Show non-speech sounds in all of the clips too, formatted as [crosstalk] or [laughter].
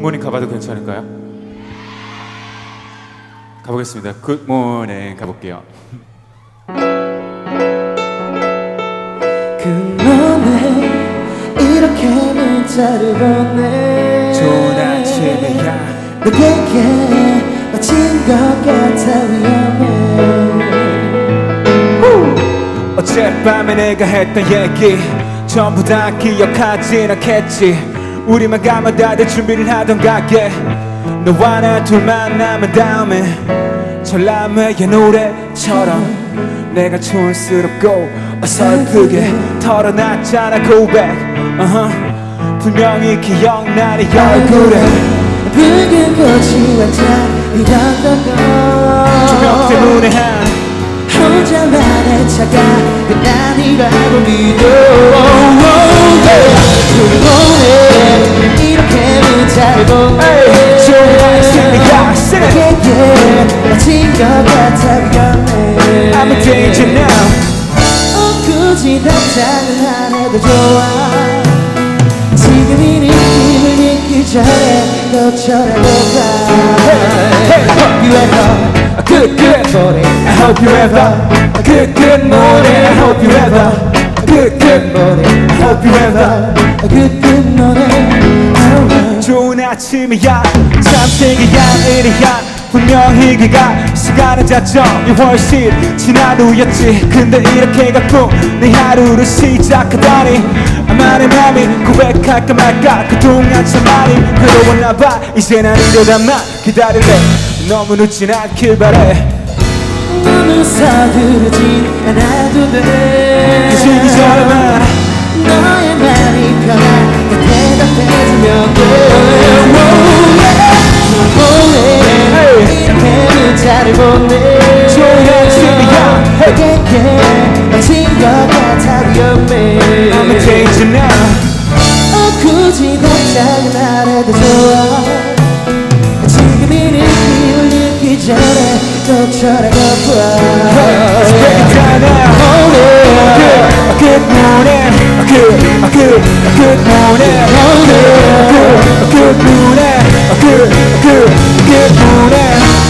굿모닝 가봐도 괜찮을까요? 가보겠습니다. 굿모닝 가볼게요. 그놈의 이렇게 문자를 보내 좋은 아침이야. 너에게 마친 것 같아 위험해 어젯밤에 내가 했던 얘기 전부 다 기억하진 않겠지 우리만 가면 다들 준비를 하던 가게 너와 나 둘만 남은 다음에 전람회의 노래처럼 내가 촌스럽고 어설프게 털어놨잖아 고백 uh-huh. 분명히 기억나네 얼굴에 붉은 꽃이 반짝이던 조명 거 때문에 한 혼자만의 차가 그날이라고 I'm a danger now 어, 굳이 답장을 안 해도 좋아 지금 이 느낌을 잊기 전에 너처럼 Hey, Hope you ever a good good morning I hope you ever a good good morning I hope you ever a good good morning I hope you ever A good good morning alright. 아침이야 참 신기한 일이야. 분명히 그가 시간은 자정이 훨씬 지난 후였지. 근데 이렇게 가끔 내 하루를 시작하다니. 아마 내 맘이 고백할까 말까 그동안 참 많이 괴로웠나봐. 이제 난 이러다만 기다릴래. 너무 늦진 않길 바래. 너무 서두르진 않아도 돼. 시기 전에만 문자를 보내. Hey. 너에게 마친 것 같아 위험해 I'm a danger now 어, 굳이 안 해도 좋아 지금 이 느낌을 느끼기 전에 break it down now A good morning good, good, good morning A good, a good morning good, good, good morning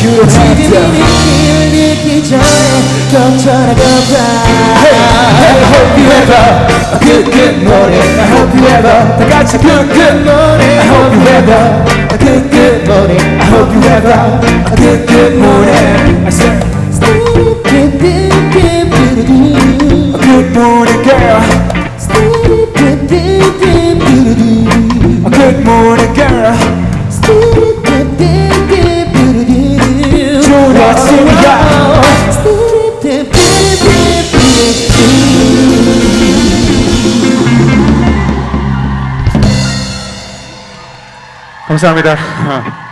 You don't have 지금 이 to 느낌을 느끼기 전에 걱정하고 Hey, I hope you ever A good, good morning I hope you ever 다 같이 good, good morning I hope you ever A good, good morning I hope you ever A good, good morning I said A good morning girl A good morning girl 감사합니다 [laughs]